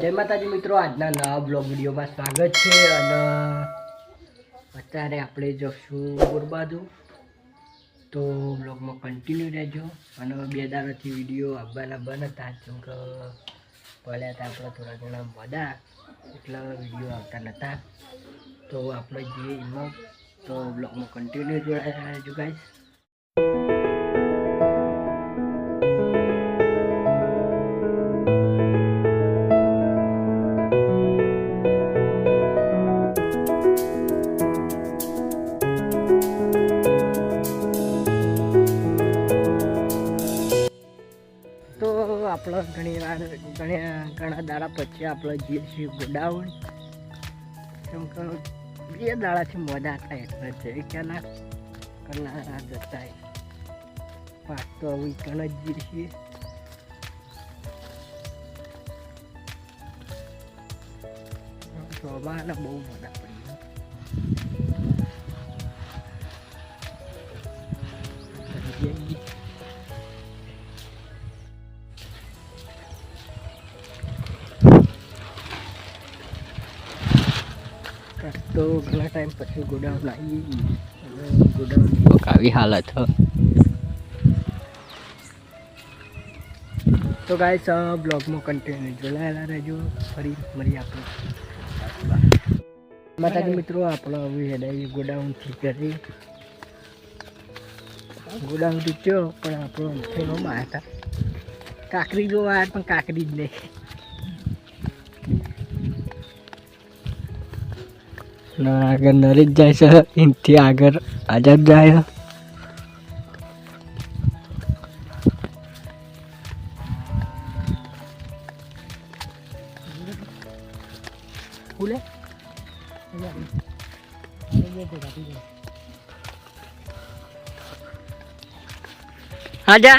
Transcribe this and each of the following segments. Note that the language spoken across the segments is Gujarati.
જય માતાજી મિત્રો, આજના નવા બ્લોગ વિડીયોમાં સ્વાગત છે અને અત્યારે આપણે જશું ગુરબાજુ તો બ્લોગમાં કન્ટિન્યુ રહેજો અને બે દાડાથી વીડિયો આવવાના બંધ હતા, કેમ કે હતા આપણે થોડા ઘણા બધા એટલા વીડિયો આવતા નહોતા તો આપણે જઈએ એમાં. તો બ્લોગમાં કન્ટિન્યુ જોડાયા રહેજો ગાઈસ આપણે ઘણી વાર, ઘણા દાડા પછી આપણે જઈએ છીએ ગોડાઉન એમ કે બે દાડાથી મોડા હતા એટલે છે ક્યાંના કરનારા કરના જતા પાક તો હવે કણ જ જઈએ છીએ બહુ મોડા પડી તો ઘણા ટાઈમ પછી ગોડાઉન આવી. ગોડાઉન આવી હાલત તો ગાઈસ બ્લોગમાં કન્ટિન્યુ જોડાયેલા રહેજો. ફરી મળી આપણે માતાજી મિત્રો આપણો હવે હેડાઈ ગોડાઉનથી કરી ગોડાઉનથી તૂટ્યો પણ આપણો ફેનો માં હતા કાકરી જોવા પણ કાકરી જ નહીં. ના આગળ નરી જ જાય છે એનાથી આગળ આઝાદ જાય આજા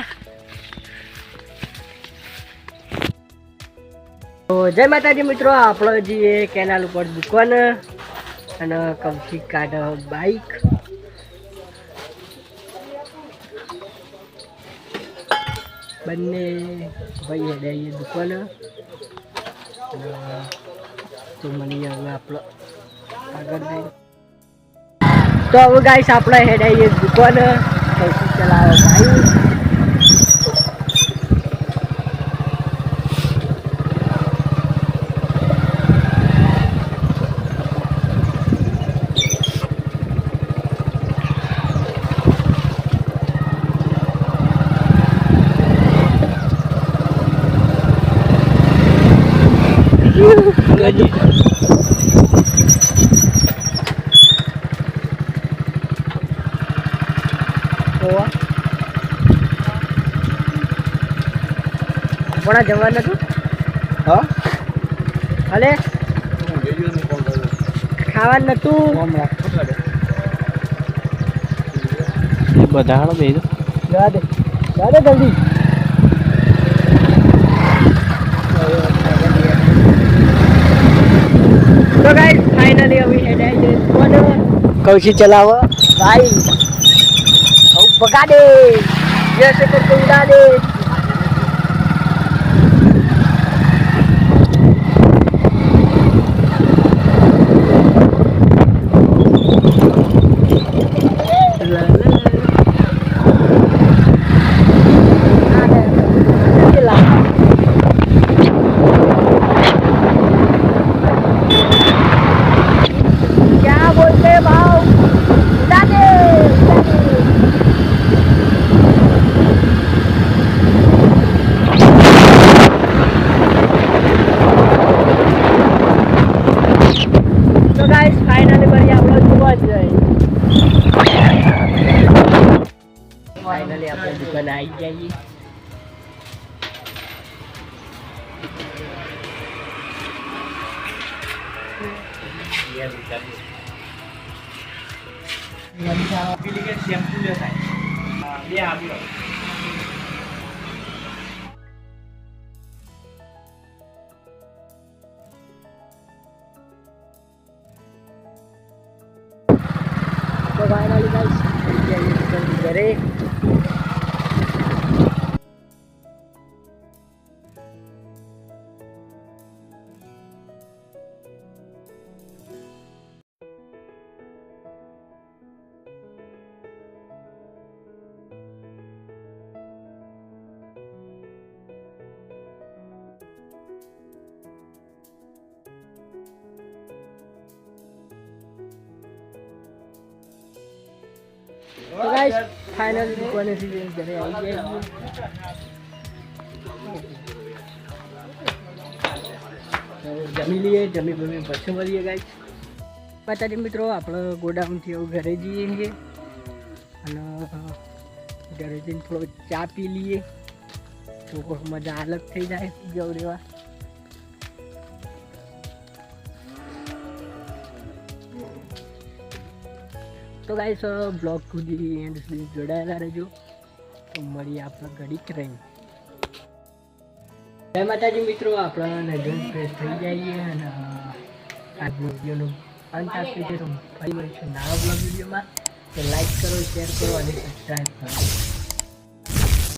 તો જય માતાજી મિત્રો આપણો જે કેનાલ ઉપર દુકાન અને કૌશિક કાઢ બાઈક બંને ભાઈ હેડાઈએ દુકાન. તો મને હવે આપણો આગળ તો હવે ગાઈસ આપણે હેડાઈએ દુકાન. કૌશિક ચલાવે બાઈક આપણા જવાનું હતું હા? હલે? ખાવાનું નતું. બધા હાલો બે જવા દે. જવા દે જલ્દી તો ગાઈસ ફાઇનલી હવે હેડ આવી જઈશું કૌશી ચલાવો. ભાઈ પગા દે જય શ્રી કૃષ્ણ દે આવી જઈએ તો ફાઇનલી ગાઈસ ઘરે તો ગાઈસ ફાઇનલ દુકાનેથી ઘરે આવી ગયા જમી લઈએ જમી બમી પછી મળીએ ગાઈસ પાછાથી મિત્રો આપણે ગોડાઉનથી એવું ઘરે જઈએ છીએ. અને ઘરે જઈને થોડો ચા પી લઈએ. તો મજા અલગ થઈ જાય જવું રેવા તો ગાઈસ બ્લોગ સુધી એન્ડ સુધી જોડાયેલા રહેજો. તો મળીએ આપણે ઘડીક રહીને. જય માતાજી મિત્રો, આપણા નજર ફ્રેશ થઈ જઈએ અને આજનો વિડીયોનો અંત આપી છે તો ફરી મળીશું નવા બ્લોગ વિડીયોમાં. તો લાઈક કરો શેર કરો અને સબસ્ક્રાઈબ કરો.